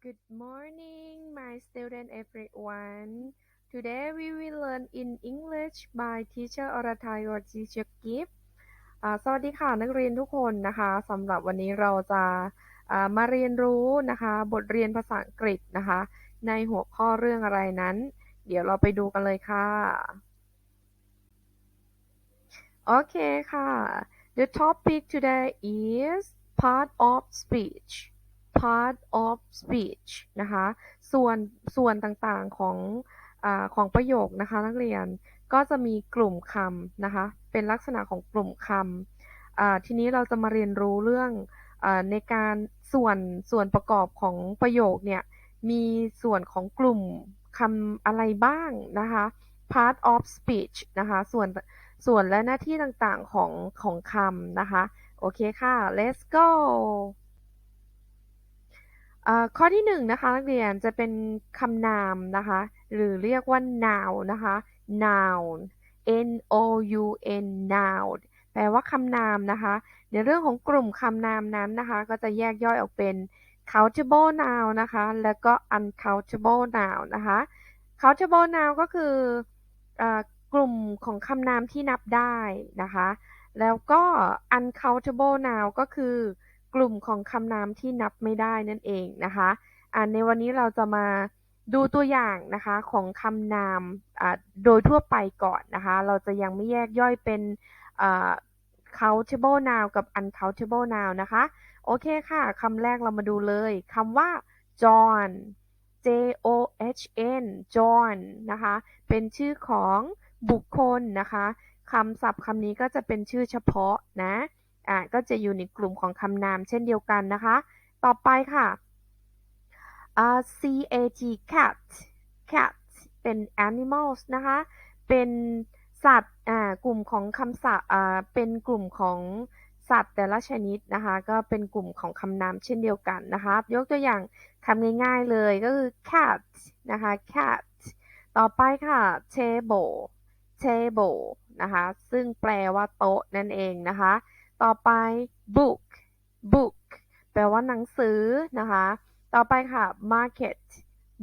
Good morning, my student everyone. Today we will learn in English by teacher Oratai or teacher Gift. สวัสดีค่ะนักเรียนทุกคนนะคะสำหรับวันนี้เราจะอ่ามาเรียนรู้นะคะบทเรียนภาษาอังกฤษนะคะ ในหัวข้อเรื่องอะไรนั้น เดี๋ยวเราไปดูกันเลยค่ะ โอเคค่ะ The topic today is part of speech part of speech นะคะ ส่วนส่วนต่างๆของอของประโยคนะคะนักเรียนก็จะมีกลุ่มคำนะคะ เป็นลักษณะของกลุ่มคำทีนี้เราจะมาเรียนรู้เรื่องอในการส่วนส่วนประกอบของประโยคเนี่ยมีส่วนของกลุ่มคำอะไรบ้างนะคะ part of speech นะคะ ส่วนส่วนและหน้าที่ต่างๆของของคำนะคะ โอเคค่ะ let's go ข้อที่หนึ่งนะคะนักเรียนจะเป็นคำนามนะคะ หรือเรียกว่า noun นะคะ noun n o u n noun แปลว่าคำนามนะคะ ในเรื่องของกลุ่มคำนามนั้นนะคะ ก็จะแยกย่อยออกเป็น countable noun นะคะ แล้วก็ uncountable noun นะคะ countable noun ก็คืออกลุ่มของคำนามที่นับได้นะคะ แล้วก็ uncountable noun ก็คือ กลุ่มของคำนามที่นับไม่ได้นั่นเองนะคะอ่าในวันนี้เราจะมาดูตัวอย่างนะคะของคำนามอ่าโดยทั่วไปก่อนนะคะ เราจะยังไม่แยกย่อยเป็นอ่า countable noun กับ uncountable noun นะคะ โอเคค่ะคำแรกเรามาดูเลยคำว่า John J O H N John นะคะ เป็นชื่อของบุคคลนะคะคำศัพท์คำนี้ก็จะเป็นชื่อเฉพาะนะ อ่าก็จะอยู่ในกลุ่มของคำนามเช่นเดียวกันนะคะ ต่อไปค่ะอ่า C A T cat cat เป็น animals นะคะ เป็นสัตว์อ่ากลุ่มของคำศัพท์อ่าเป็นกลุ่มของสัตว์แต่ละชนิดนะคะ ก็เป็นกลุ่มของคำนามเช่นเดียวกันนะคะ ยกตัวอย่างคำง่ายๆเลยก็คือ cat นะคะ cat ต่อไปค่ะ table table นะคะ ซึ่งแปลว่าโต๊ะนั่นเองนะคะ ต่อไป book book แปลว่าหนังสือนะคะ ต่อไปค่ะ market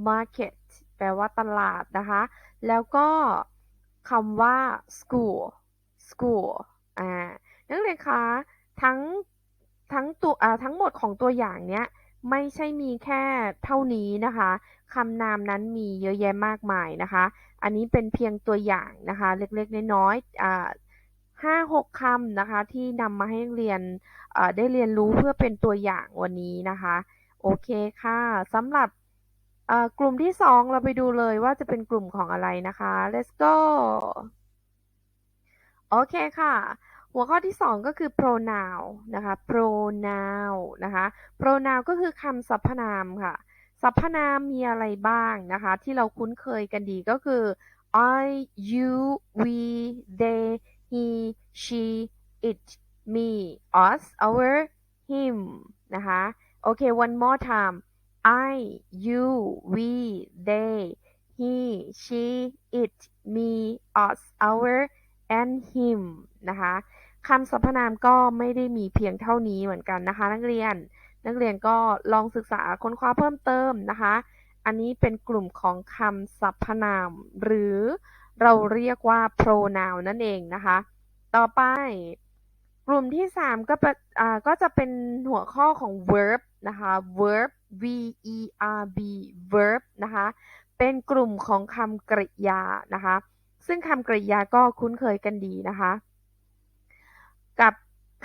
market แปลว่าตลาดนะคะ แล้วก็คำว่า school school อ่านักเรียนคะทั้งทั้งตัวอ่าทั้งหมดของตัวอย่างเนี้ยไม่ใช่มีแค่เท่านี้นะคะคำนามนั้นมีเยอะแยะมากมายนะคะ อันนี้เป็นเพียงตัวอย่างนะคะ เล็กๆน้อยๆอ่า ห้าหกคำนะคะ ที่นำมาให้เรียนได้เรียนรู้เพื่อเป็นตัวอย่างวันนี้นะคะ โอเคค่ะสำหรับกลุ่มที่สองเราไปดูเลยว่าจะเป็นกลุ่มของอะไรนะคะ let's go โอเคค่ะ หัวข้อที่2ก็คือ pronoun นะคะ pronoun นะคะ pronoun ก็คือคำสรรพนามค่ะสรรพนามมีอะไรบ้างนะคะ ที่เราคุ้นเคยกันดีก็คือ I you we they he she it me us our him นะคะ โอเค one more time I you we they he she it me us our and him นะคะคำสรรพนามก็ไม่ได้มีเพียงเท่านี้เหมือนกันนะคะ นักเรียน นักเรียนก็ลองศึกษาค้นคว้าเพิ่มเติมนะคะ อันนี้เป็นกลุ่มของคำสรรพนามหรือ เราเรียกว่า pronoun นั่นเองนะคะ ต่อไป กลุ่มที่ 3 ก็ก็จะเป็นหัวข้อของ verb นะคะ verb v e r b verb นะคะ เป็นกลุ่มของคำกริยานะคะ ซึ่งคำกริยาก็คุ้นเคยกันดีนะคะ กับ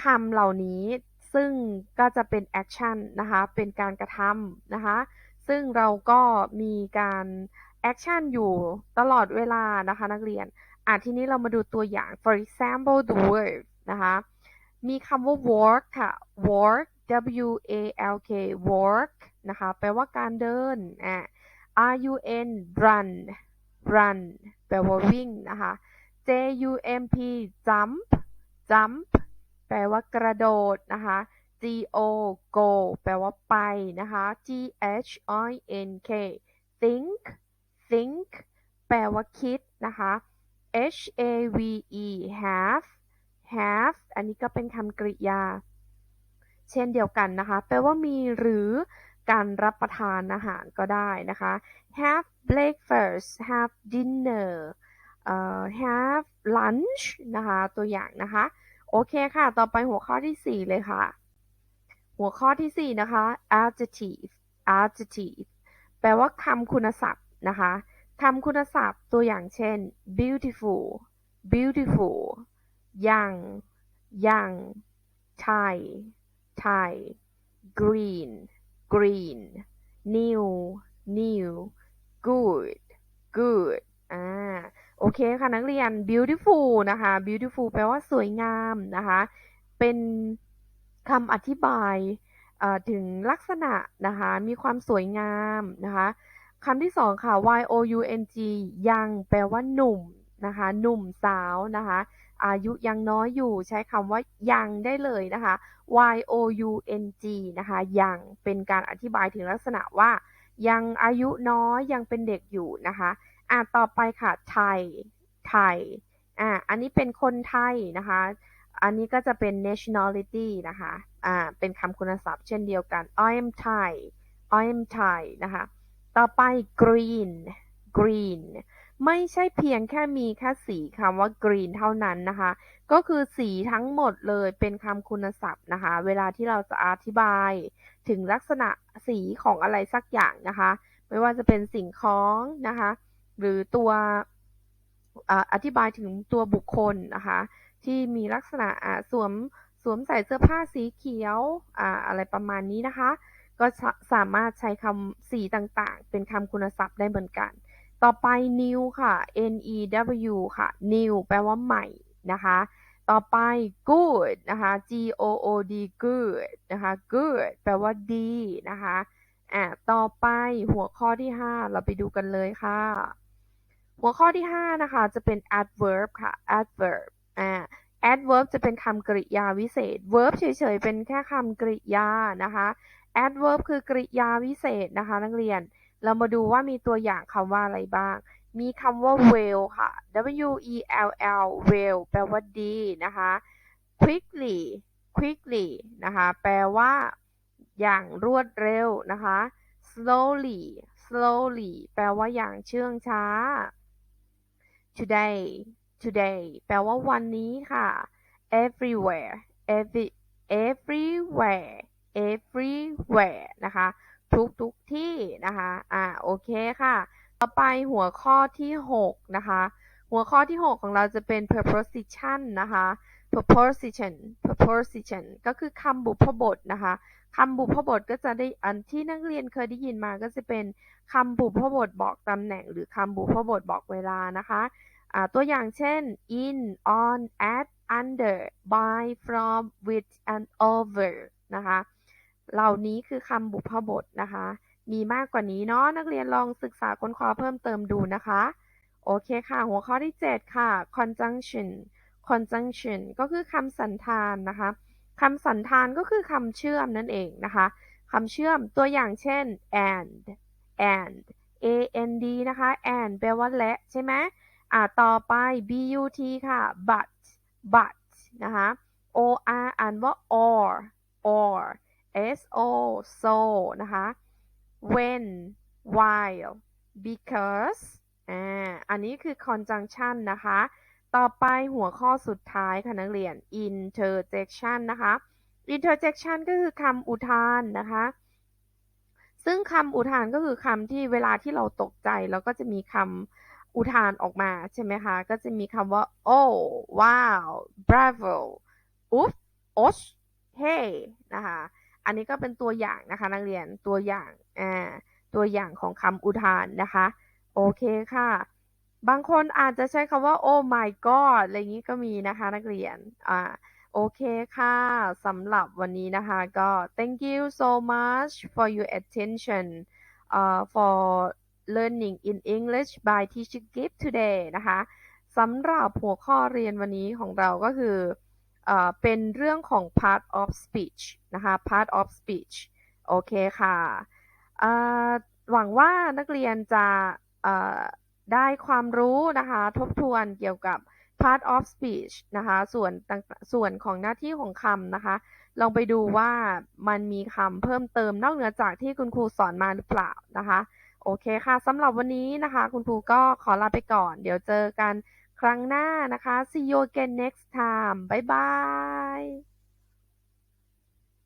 คำเหล่านี้ซึ่งก็จะเป็นแอคชั่นนะคะ เป็นการกระทำนะคะ ซึ่งเราก็มีการ แอคชั่นอยู่ตลอดเวลานะคะนักเรียน อะทีนี้เรามาดูตัวอย่าง for example the word นะคะ มีคำว่า work ค่ะ work w a l k work นะคะ แปลว่าการเดินอะ r u n run run แปลว่าวิ่งนะคะ J U M P jump jump แปลว่ากระโดดนะคะ G O go แปลว่าไปนะคะ G H I N K think think แปลว่าคิดนะคะ H A V E have have อันนี้ก็เป็นคำกริยา เช่นเดียวกันนะคะ แปลว่ามีหรือการรับประทานอาหารก็ได้นะคะ have breakfast have dinner เอ่อ have lunch นะคะ ตัวอย่างนะคะ โอเคค่ะ ต่อไปหัวข้อที่ 4 เลยค่ะ หัวข้อที่ 4 นะคะ adjective adjective แปลว่าคำคุณศัพท์ นะคะคำคุณศัพท์ตัวอย่างเช่น beautiful beautiful young young Thai Thai green green new new good good อ่า โอเคค่ะนักเรียน beautiful นะคะ beautiful แปลว่าสวยงามนะคะ เป็นคำอธิบายถึงลักษณะนะคะ มีความสวยงามนะคะ คำที่สองค่ะ y o u n g ยังแปลว่าหนุ่มนะคะ หนุ่มสาวนะคะ อายุยังน้อยอยู่ใช้คำว่ายังได้เลยนะคะ y o u n g นะคะ ยังเป็นการอธิบายถึงลักษณะว่า ยังอายุน้อยยังเป็นเด็กอยู่นะคะอะต่อไปค่ะไทยไทยอะอันนี้เป็นคนไทยนะคะ อันนี้ก็จะเป็น nationality นะคะอ่าเป็นคำคุณศัพท์เช่นเดียวกัน I am Thai I am Thai นะคะ ต่อไป green green ไม่ใช่เพียงแค่มีแค่สีคำว่า green เท่านั้นนะคะ ก็คือสีทั้งหมดเลยเป็นคำคุณศัพท์นะคะ เวลาที่เราจะอธิบาย ถึงลักษณะสีของอะไรสักอย่างนะคะ ไม่ว่าจะเป็นสิ่งของนะคะ หรือตัวออธิบายถึงตัวบุคคลนะคะ ที่มีลักษณะสวมสวมใส่เสื้อผ้าสีเขียวออะไรประมาณนี้นะคะ ก็สามารถใช้คำสีต่างๆ เป็นคำคุณศัพท์ได้เหมือนกัน ต่อไป new ค่ะ n e w ค่ะ new แปลว่าใหม่นะคะ ต่อไป good นะคะ g o o d good นะคะ good แปลว่าดีนะคะอ่าต่อไปหัวข้อที่ 5 เราไปดูกันเลยค่ะ หัวข้อที่ 5 นะคะ จะเป็น adverb ค่ะ adverb อ่า adverb จะเป็นคำกริยาวิเศษ verb เฉยๆ เป็นแค่คำกริยานะคะ adverb คือกริยาวิเศษนะคะ นักเรียน เรามาดูว่ามีตัวอย่างคำว่าอะไรบ้าง มีคำว่า well ค่ะ w e l l well แปลว่าดีนะคะ quickly quickly นะคะ แปลว่า อย่างรวดเร็วนะคะ slowly slowly แปลว่าอย่างเชื่องช้า today today แปลว่าวันนี้ค่ะ everywhere every everywhere everywhere นะคะ ทุกทุกที่นะคะ อ่า โอเคค่ะ ต่อไปหัวข้อที่ 6 นะคะ หัวข้อที่ 6 ของเราจะเป็น preposition นะคะ preposition preposition ก็คือคำบุพบทนะคะคำบุพบทก็จะได้อันที่นักเรียนเคยได้ยินมาก็จะเป็นคำบุพบทบอกตำแหน่ง หรือคำบุพบทบอกเวลานะคะอ่าตัวอย่างเช่น in on at under by from with and over นะคะ เหล่านี้คือคำบุพบทนะคะ มีมากกว่านี้เนาะนักเรียนลองศึกษาค้นคว้าเพิ่มเติมดูนะคะ โอเคค่ะ หัวข้อที่ 7 ค่ะ conjunction conjunction ก็คือคำสันธานนะคะคำสันธานก็คือคำเชื่อมนั่นเองนะคะคำเชื่อมตัวอย่างเช่น and and a n d นะคะ and แปลว่าและใช่ไหมอ่าต่อไป but ค่ะ but but นะคะ or อ่านว่า or or s o so นะคะ when while because อ่าอันนี้คือ conjunction นะคะ ต่อไปหัวข้อสุดท้ายค่ะนักเรียน interjection นะคะ interjection ก็คือคำอุทานนะคะ ซึ่งคำอุทานก็คือคำที่เวลาที่เราตกใจแล้วก็จะมีคำอุทานออกมาใช่ไหมคะ ก็จะมีคำว่า oh wow bravo oof osh hey นะคะ อันนี้ก็เป็นตัวอย่างนะคะนักเรียนตัวอย่างอ่าตัวอย่างของคำอุทานนะคะ โอเคค่ะ บางคนอาจจะใช้คำว่า oh my god อะไรอย่างนี้ก็มีนะคะนักเรียนอ่าโอเคค่ะสำหรับวันนี้นะคะก็ thank you so much for your attention uh, for learning in English by Teacher Gift today นะคะสำหรับหัวข้อเรียนวันนี้ของเราก็คือ เป็นเรื่องของ part of speech นะคะ part of speech โอเคค่ะ หวังว่านักเรียนจะได้ความรู้นะคะ ทบทวนเกี่ยวกับ part of speech นะคะ ส่วนส่วนของหน้าที่ของคำนะคะ ลองไปดูว่ามันมีคำเพิ่มเติมนอกเหนือจากที่คุณครูสอนมาหรือเปล่านะคะ โอเคค่ะสำหรับวันนี้นะคะ คุณครูก็ขอลาไปก่อน เดี๋ยวเจอกัน ครั้งหน้านะคะ see you again next time บ๊ายบาย